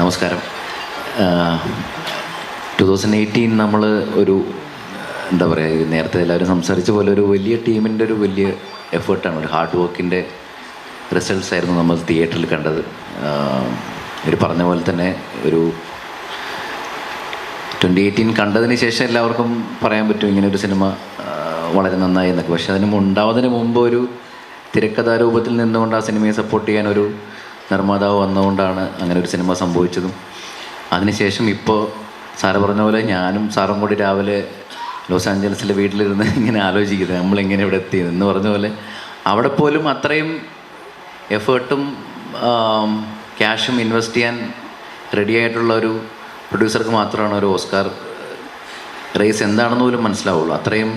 നമസ്കാരം. To thousand eighteen നമ്മൾ ഒരു എന്താ പറയുക നേരത്തെ എല്ലാവരും സംസാരിച്ച പോലെ ഒരു വലിയ ടീമിന്റെ ഒരു വലിയ എഫേർട്ടാണ് ഒരു ഹാർഡ് വർക്കിന്റെ റിസൾട്ട്സ് ആയിരുന്നു നമ്മൾ തിയേറ്ററിൽ കണ്ടത്. ഒരു പറഞ്ഞ പോലെ തന്നെ ഒരു ട്വന്റി എയ്റ്റീൻ കണ്ടതിന് ശേഷം എല്ലാവർക്കും പറയാൻ പറ്റും ഇങ്ങനെ ഒരു സിനിമ വളരെ നന്നായി എന്നൊക്കെ. പക്ഷേ അതിന് ഉണ്ടാവുന്നതിന് മുമ്പ് ഒരു തിരക്കഥാരൂപത്തിൽ നിന്നുകൊണ്ട് ആ സിനിമയെ സപ്പോർട്ട് ചെയ്യാൻ ഒരു നിർമ്മാതാവ് വന്നുകൊണ്ടാണ് അങ്ങനെ ഒരു സിനിമ സംഭവിച്ചതും. അതിനുശേഷം ഇപ്പോൾ സാറ് പറഞ്ഞ പോലെ ഞാനും സാറും കൂടി രാവിലെ ലോസ് ആഞ്ചലസിലെ വീട്ടിലിരുന്ന് ഇങ്ങനെ ആലോചിക്കുന്നത് നമ്മളെങ്ങനെ ഇവിടെ എത്തിയത് എന്ന് പറഞ്ഞ പോലെ അവിടെ പോലും അത്രയും എഫേർട്ടും ക്യാഷും ഇൻവെസ്റ്റ് ചെയ്യാൻ റെഡി ആയിട്ടുള്ള ഒരു പ്രൊഡ്യൂസർക്ക് മാത്രമാണ് ഒരു ഓസ്കാർ റേസ് എന്താണെന്ന് പോലും മനസ്സിലാവുള്ളൂ. അത്രയും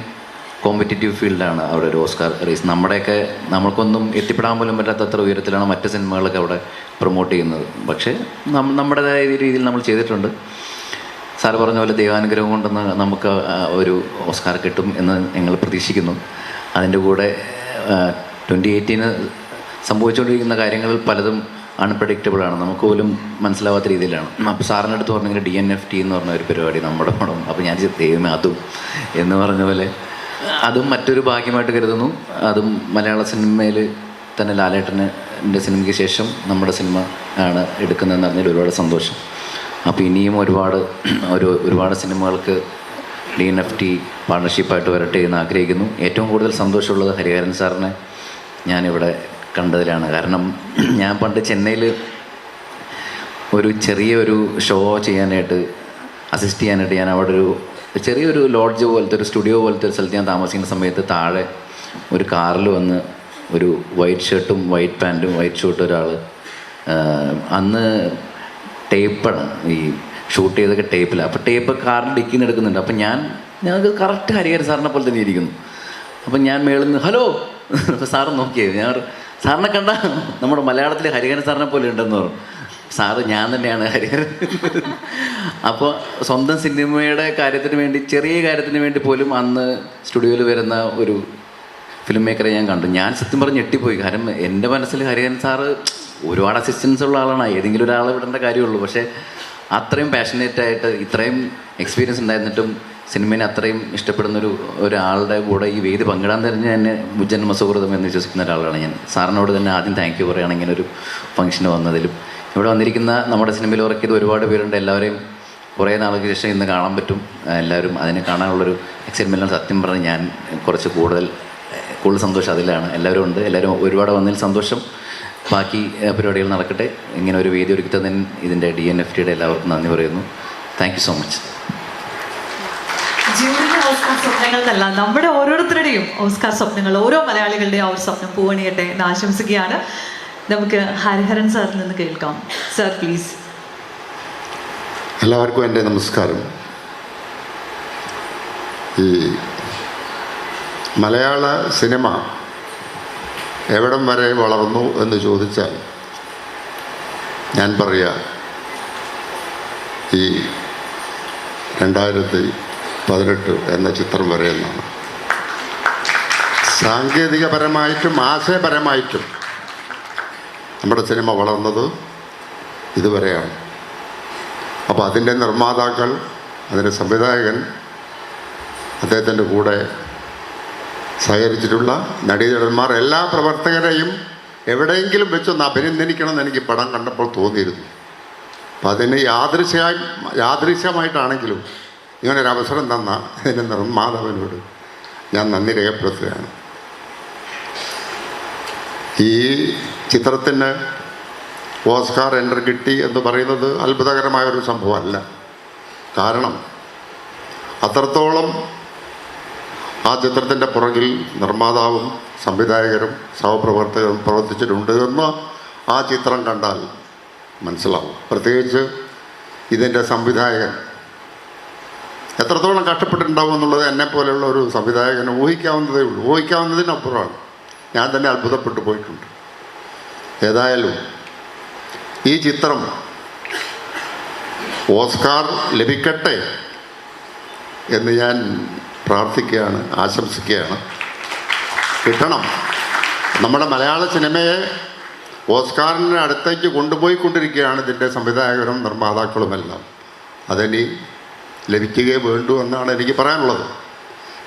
കോമ്പറ്റീറ്റീവ് ഫീൽഡാണ് അവിടെ ഒരു ഓസ്കാർ റേസ് നമ്മുടെയൊക്കെ നമ്മൾക്കൊന്നും എത്തിപ്പെടാൻ പോലും പറ്റാത്തത്ര ഉയരത്തിലാണ് മറ്റ് സിനിമകളൊക്കെ അവിടെ പ്രൊമോട്ട് ചെയ്യുന്നത്. പക്ഷേ നമ്മുടേതായ രീതിയിൽ നമ്മൾ ചെയ്തിട്ടുണ്ട്. സാർ പറഞ്ഞ പോലെ ദൈവാനുഗ്രഹം കൊണ്ടെന്ന് നമുക്ക് ഒരു ഓസ്കാർ കിട്ടും എന്ന് ഞങ്ങൾ പ്രതീക്ഷിക്കുന്നു. അതിന്റെ കൂടെ ട്വന്റി എയ്റ്റീന് സംഭവിച്ചുകൊണ്ടിരിക്കുന്ന കാര്യങ്ങൾ പലതും അൺപ്രഡിക്റ്റബിൾ ആണ്. നമുക്ക് പോലും മനസ്സിലാവാത്ത രീതിയിലാണ്. അപ്പോൾ സാറിന്റെ അടുത്ത് പറഞ്ഞെങ്കിൽ ഡി എൻ എഫ് ടി എന്ന് പറഞ്ഞ ഒരു പരിപാടി നമ്മുടെ പടം. അപ്പോൾ ഞാൻ ദൈവമേ അതും എന്ന് പറഞ്ഞ പോലെ അതും മറ്റൊരു ഭാഗ്യമായിട്ട് കരുതുന്നു. അതും മലയാള സിനിമയിൽ തന്നെ ലാലേട്ടനെ സിനിമയ്ക്ക് ശേഷം നമ്മുടെ സിനിമ ആണ് എടുക്കുന്നതെന്ന് അറിഞ്ഞാൽ ഒരുപാട് സന്തോഷം. അപ്പോൾ ഇനിയും ഒരുപാട് ഒരു ഒരുപാട് സിനിമകൾക്ക് ഡി എൻ എഫ് ടി പാർട്ണർഷിപ്പായിട്ട് വരട്ടെ എന്ന് ആഗ്രഹിക്കുന്നു. ഏറ്റവും കൂടുതൽ സന്തോഷമുള്ളത് ഹരിഹരൻ സാറിനെ ഞാനിവിടെ കണ്ടതിലാണ്. കാരണം ഞാൻ പണ്ട് ചെന്നൈയിൽ ഒരു ചെറിയൊരു ഷോ ചെയ്യാനായിട്ട് അസിസ്റ്റ് ചെയ്യാനായിട്ട് ഞാൻ അവിടെ ഒരു ചെറിയൊരു ലോഡ്ജ് പോലത്തെ ഒരു സ്റ്റുഡിയോ പോലത്തെ ഒരു സ്ഥലത്ത് ഞാൻ താമസിക്കുന്ന സമയത്ത് താഴെ ഒരു കാറിൽ വന്ന് ഒരു വൈറ്റ് ഷർട്ടും വൈറ്റ് പാന്റും വൈറ്റ് ഷർട്ടും ഒരാൾ അന്ന് ടേപ്പാണ് ഈ ഷൂട്ട് ചെയ്തൊക്കെ ടേപ്പിലാണ് അപ്പോൾ ടേപ്പ് കാറിൽ ഡിക്കിന്ന് എടുക്കുന്നുണ്ട്. അപ്പം ഞാൻ ഞങ്ങൾക്ക് കറക്റ്റ് ഹരിഹര സാറിനെ പോലെ തന്നെ ഇരിക്കുന്നു. അപ്പം ഞാൻ മേളിൽ നിന്ന് ഹലോ! അപ്പോൾ സാറ് നോക്കിയേ ഞാൻ സാറിനെ കണ്ട നമ്മുടെ മലയാളത്തിൽ ഹരിഹരൻ സാറിനെ പോലെ ഉണ്ടെന്ന് പറഞ്ഞു. സാറ് ഞാൻ തന്നെയാണ് ഹരിഹരൻ അപ്പോൾ സ്വന്തം സിനിമയുടെ കാര്യത്തിന് വേണ്ടി ചെറിയ കാര്യത്തിന് വേണ്ടി പോലും അന്ന് സ്റ്റുഡിയോയിൽ വരുന്ന ഒരു ഫിലിം മേക്കറെ ഞാൻ കണ്ടു. ഞാൻ സത്യം പറഞ്ഞ് ഞെട്ടിപ്പോയി. കാരണം എന്റെ മനസ്സിൽ ഹരിഹരൻ സാറ് ഒരുപാട് അസിസ്റ്റൻസ് ഉള്ള ആളാണ്. ഏതെങ്കിലും ഒരാളെ വിടേണ്ട കാര്യമുള്ളൂ. പക്ഷേ അത്രയും പാഷനേറ്റ് ആയിട്ട് ഇത്രയും എക്സ്പീരിയൻസ് ഉണ്ടായിരുന്നിട്ടും സിനിമയെ അത്രയും ഇഷ്ടപ്പെടുന്ന ഒരു ഒരാളുടെ കൂടെ ഈ വേദി പങ്കിടാൻ തന്നെ എന്നെ ജന്മസുഹൃതം എന്ന് വിശ്വസിക്കുന്ന ഒരാളാണ് ഞാൻ. സാറിനോട് തന്നെ ആദ്യം താങ്ക് യു പറയുകയാണ് ഇങ്ങനെ ഒരു ഫംഗ്ഷന് വന്നതിലും ഇവിടെ വന്നിരിക്കുന്ന നമ്മുടെ സിനിമയിൽ വർക്ക് ചെയ്ത ഒരുപാട് പേരുണ്ട്. എല്ലാവരെയും കുറേ നാൾക്ക് ശേഷം ഇന്ന് കാണാൻ പറ്റും. എല്ലാവരും അതിനെ കാണാനുള്ളൊരു എക്സൈറ്റ്മെന്റിലാണ് സത്യം പറഞ്ഞ് ഞാൻ കുറച്ച് കൂടുതൽ കൂടുതൽ സന്തോഷം അതിലാണ്. എല്ലാവരും ഉണ്ട്. എല്ലാവരും ഒരുപാട് വന്നതിൽ സന്തോഷം. ബാക്കി പരിപാടികൾ നടക്കട്ടെ. ഇങ്ങനെ ഒരു വേദി ഒരുക്കി തന്നെ ഇതിന്റെ ഡി എൻ എഫ് ടിയുടെ എല്ലാവർക്കും നന്ദി പറയുന്നു. താങ്ക് യു സോ മച്ച് സ്വപ്നങ്ങൾ നമ്മുടെ ഓരോരുത്തരുടെയും ഓസ്കാർ സ്വപ്നങ്ങൾ ഓരോ മലയാളികളുടെയും ആ ഒരു സ്വപ്നം പൂവണിയട്ടെ എന്ന് ആശംസിക്കുകയാണ്. നമുക്ക് ഹരിഹരൻ സാറിൽ നിന്ന് കേൾക്കാം. സാർ പ്ലീസ് എല്ലാവർക്കും എന്റെ നമസ്കാരം. ഈ മലയാള സിനിമ എവിടം വരെ വളർന്നു എന്ന് ചോദിച്ചാൽ ഞാൻ പറയാ ഈ രണ്ടായിരത്തി പതിനെട്ട് എന്ന ചിത്രം വരെ എന്നാണ്. സാങ്കേതികപരമായിട്ടും ആശയപരമായിട്ടും നമ്മുടെ സിനിമ വളർന്നത് ഇതുവരെയാണ്. അപ്പോൾ അതിന്റെ നിർമ്മാതാക്കൾ അതിന്റെ സംവിധായകൻ അദ്ദേഹത്തിന്റെ കൂടെ സഹകരിച്ചിട്ടുള്ള നടീനടന്മാർ എല്ലാ പ്രവർത്തകരെയും എവിടെയെങ്കിലും വെച്ചൊന്ന് അഭിനന്ദിക്കണമെന്ന് എനിക്ക് പടം കണ്ടപ്പോൾ തോന്നിയിരുന്നു. അപ്പം അതിന് യാദൃശ്യമായി യാദൃശ്യമായിട്ടാണെങ്കിലും ഇങ്ങനൊരവസരം തന്ന അതിന്റെ നിർമ്മാതാവിനോട് ഞാൻ നന്ദി രേഖപ്പെടുത്തുകയാണ്. ഈ ചിത്രത്തിന് ഓസ്കാർ എന്റർ കിട്ടി എന്ന് പറയുന്നത് അത്ഭുതകരമായ ഒരു സംഭവമല്ല. കാരണം അത്രത്തോളം ആ ചിത്രത്തിന്റെ പുറകിൽ നിർമ്മാതാവും സംവിധായകരും സഹപ്രവർത്തകരും പ്രവർത്തിച്ചിട്ടുണ്ട് എന്ന് ആ ചിത്രം കണ്ടാൽ മനസ്സിലാവും. പ്രത്യേകിച്ച് ഇതിന്റെ സംവിധായകൻ. എത്രത്തോളം കഷ്ടപ്പെട്ടിട്ടുണ്ടാവും എന്നുള്ളത് എന്നെ പോലെയുള്ള ഒരു സംവിധായകന് ഊഹിക്കാവുന്നതേ ഉള്ളൂ. ഊഹിക്കാവുന്നതിനപ്പുറമാണ്. ഞാൻ തന്നെ അത്ഭുതപ്പെട്ടു പോയിട്ടുണ്ട്. ഏതായാലും ഈ ചിത്രം ഓസ്കാർ ലഭിക്കട്ടെ എന്ന് ഞാൻ പ്രാർത്ഥിക്കുകയാണ് ആശംസിക്കുകയാണ്. കിട്ടണം. നമ്മുടെ മലയാള സിനിമയെ ഓസ്കാറിന്റെ അടുത്തേക്ക് കൊണ്ടുപോയിക്കൊണ്ടിരിക്കുകയാണ് ഇതിന്റെ സംവിധായകരും നിർമ്മാതാക്കളുമെല്ലാം. അതിനി ലഭിക്കുകയേ വേണ്ടു എന്നാണ് എനിക്ക് പറയാനുള്ളത്.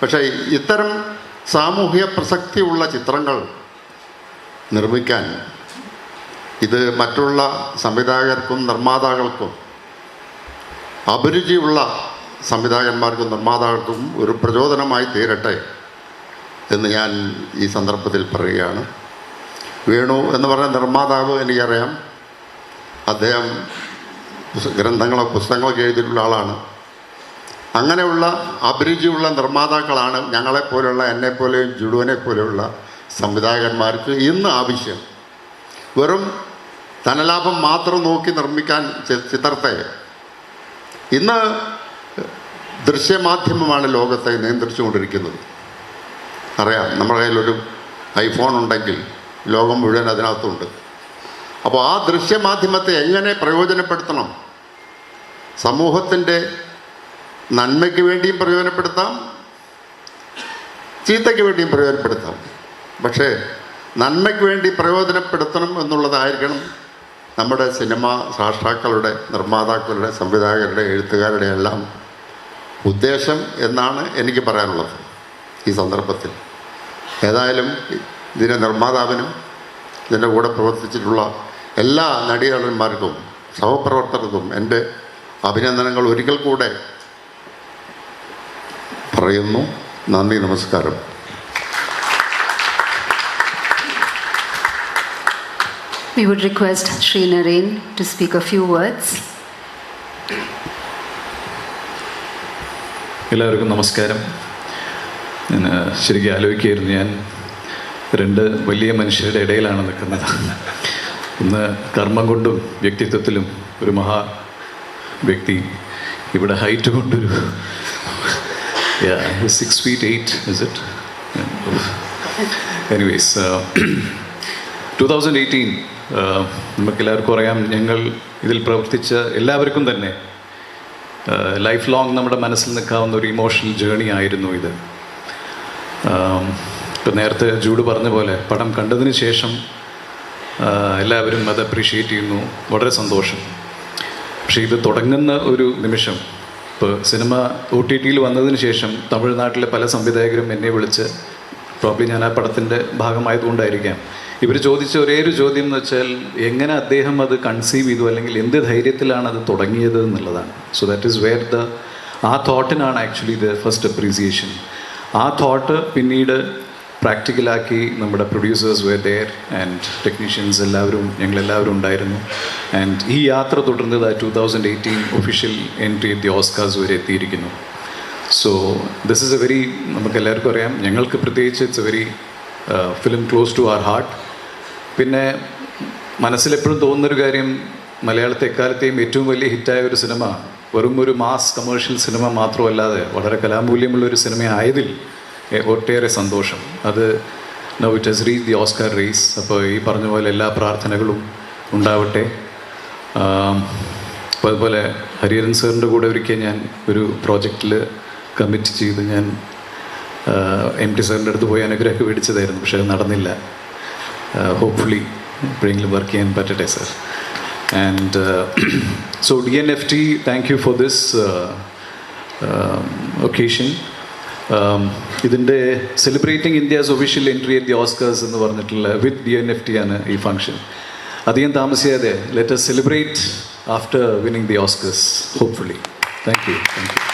പക്ഷേ ഇത്തരം സാമൂഹ്യ പ്രസക്തിയുള്ള ചിത്രങ്ങൾ നിർമ്മിക്കാൻ ഇത് മറ്റുള്ള സംവിധായകർക്കും നിർമ്മാതാക്കൾക്കും അഭിരുചിയുള്ള സംവിധായകന്മാർക്കും നിർമ്മാതാക്കൾക്കും ഒരു പ്രചോദനമായി തീരട്ടെ എന്ന് ഞാൻ ഈ സന്ദർഭത്തിൽ പറയുകയാണ്. വേണു എന്ന് പറഞ്ഞ നിർമ്മാതാവ് എനിക്കറിയാം. അദ്ദേഹം ഗ്രന്ഥങ്ങളോ പുസ്തകങ്ങളൊക്കെ എഴുതിയിട്ടുള്ള ആളാണ്. അങ്ങനെയുള്ള അഭിരുചിയുള്ള നിർമ്മാതാക്കളാണ് ഞങ്ങളെപ്പോലെയുള്ള എന്നെപ്പോലെയും ജുഡുവിനെ പോലെയുള്ള സംവിധായകന്മാർക്ക് ഇന്ന് ആവശ്യം. വെറും ധനലാഭം മാത്രം നോക്കി നിർമ്മിക്കാൻ ചിത്രത്തെ. ഇന്ന് ദൃശ്യമാധ്യമമാണ് ലോകത്തെ നിയന്ത്രിച്ചുകൊണ്ടിരിക്കുന്നത്. അറിയാം നമ്മുടെ കയ്യിലൊരു ഐഫോൺ ഉണ്ടെങ്കിൽ ലോകം മുഴുവൻ അതിനകത്തുണ്ട്. അപ്പോൾ ആ ദൃശ്യമാധ്യമത്തെ എങ്ങനെ പ്രയോജനപ്പെടുത്തണം? സമൂഹത്തിന്റെ നന്മയ്ക്ക് വേണ്ടിയും പ്രയോജനപ്പെടുത്താം ചീത്തയ്ക്ക് വേണ്ടിയും പ്രയോജനപ്പെടുത്താം. പക്ഷേ നന്മയ്ക്ക് വേണ്ടി പ്രയോജനപ്പെടുത്തണം എന്നുള്ളതായിരിക്കണം നമ്മുടെ സിനിമ സാക്ഷാക്കളുടെ നിർമ്മാതാക്കളുടെ സംവിധായകരുടെ എഴുത്തുകാരുടെ എല്ലാം ഉദ്ദേശം എന്നാണ് എനിക്ക് പറയാനുള്ളത് ഈ സന്ദർഭത്തിൽ. ഏതായാലും ഇതിന്റെ നിർമ്മാതാവിനും ഇതിന്റെ കൂടെ പ്രവർത്തിച്ചിട്ടുള്ള എല്ലാ നടീനടന്മാർക്കും സഹപ്രവർത്തകർക്കും എന്റെ അഭിനന്ദനങ്ങൾ. ഒരിക്കൽ കൂടെ പറയുന്നു. നന്ദി നമസ്കാരം. We would request Shri Naren to speak a few words. എല്ലാവർക്കും നമസ്കാരം. ഞാൻ ശരിക്കും ആലോചിക്കുകയായിരുന്നു ഞാൻ. രണ്ട് വലിയ മനുഷ്യരുടെ ഇടയിലാണ് നിൽക്കുന്നത്. ഇന്ന് കർമ്മം കൊണ്ടും വ്യക്തിത്വത്തിലും ഒരു മഹാ വ്യക്തി ഇവിടെ ഹൈറ്റ് കൊണ്ടൊരു six feet is it? It anyways two thousand eighteen നമുക്കെല്ലാവർക്കും അറിയാം ഞങ്ങൾ ഇതിൽ പ്രവർത്തിച്ച എല്ലാവർക്കും തന്നെ ലൈഫ് ലോങ് നമ്മുടെ മനസ്സിൽ നിൽക്കാവുന്ന ഒരു ഇമോഷണൽ ജേണി ആയിരുന്നു ഇത്. ഇപ്പം നേരത്തെ ജൂഡ് പറഞ്ഞ പോലെ പടം കണ്ടതിന് ശേഷം ആ, എല്ലാവരും അത് അപ്രീഷിയേറ്റ് ചെയ്യുന്നു. വളരെ സന്തോഷം. പക്ഷേ ഇത് തുടങ്ങുന്ന ഒരു നിമിഷം ഇപ്പോൾ സിനിമ ഒ ടി ടിയിൽ വന്നതിന് ശേഷം തമിഴ്നാട്ടിലെ പല സംവിധായകരും എന്നെ വിളിച്ച് പ്രോബ്ലി ഞാൻ ആ പടത്തിന്റെ ഭാഗമായതുകൊണ്ടായിരിക്കാം. ഇവർ ചോദിച്ച ഒരേ ഒരു ചോദ്യം എന്ന് വെച്ചാൽ എങ്ങനെ അദ്ദേഹം അത് കൺസീവ് ചെയ്തു അല്ലെങ്കിൽ എന്ത് ധൈര്യത്തിലാണ് അത് തുടങ്ങിയത് എന്നുള്ളതാണ്. So that is where the ആ തോട്ടിനാണ് ആക്ച്വലി ദ ഫസ്റ്റ് അപ്രീസിയേഷൻ ആ തോട്ട് പിന്നീട് പ്രാക്ടിക്കലാക്കി നമ്മുടെ producers were there and technicians എല്ലാവരും ഞങ്ങളെല്ലാവരും ഉണ്ടായിരുന്നു. ആൻഡ് ഈ യാത്ര തുടർന്നത് two thousand eighteen official entry the Oscars വരെ എത്തിയിരിക്കുന്നു. So this is a very നമുക്ക് എല്ലാവർക്കും അറിയാം ഞങ്ങൾക്ക് പ്രത്യേകിച്ച് it's a very film close to our heart പിന്നെ മനസ്സിലെപ്പോഴും തോന്നുന്നൊരു കാര്യം മലയാളത്തെ എക്കാലത്തെയും ഏറ്റവും വലിയ ഹിറ്റായ ഒരു സിനിമ വെറും ഒരു മാസ് കമേഴ്ഷ്യൽ സിനിമ മാത്രമല്ലാതെ വളരെ കലാമൂല്യമുള്ള ഒരു സിനിമ ആയതിൽ ഒട്ടേറെ സന്തോഷം. അത് now it has reach the Oscar race അപ്പോൾ ഈ പറഞ്ഞ പോലെ എല്ലാ പ്രാർത്ഥനകളും ഉണ്ടാവട്ടെ. അപ്പോൾ അതുപോലെ ഹരിഹരൻ സാറിന്റെ കൂടെ ഒരിക്കൽ ഞാൻ ഒരു പ്രോജക്റ്റിൽ കമ്മിറ്റ് ചെയ്ത് ഞാൻ എം ടി സാറിന്റെ അടുത്ത് പോയി അനുഗ്രഹമൊക്കെ മേടിച്ചതായിരുന്നു. പക്ഷേ അത് നടന്നില്ല. ഹോപ്പ്ഫുള്ളി എപ്പോഴെങ്കിലും വർക്ക് ചെയ്യാൻ പറ്റട്ടെ sir and so D N F T thank you for this occasion ഇതിന്റെ celebrating India's official entry at the Oscars എന്ന് പറഞ്ഞിട്ടുള്ള with D N F T ആണ് ഈ ഫംഗ്ഷൻ അധികം താമസിയാതെ let celebrate after winning the Oscars hopefully thank you thank you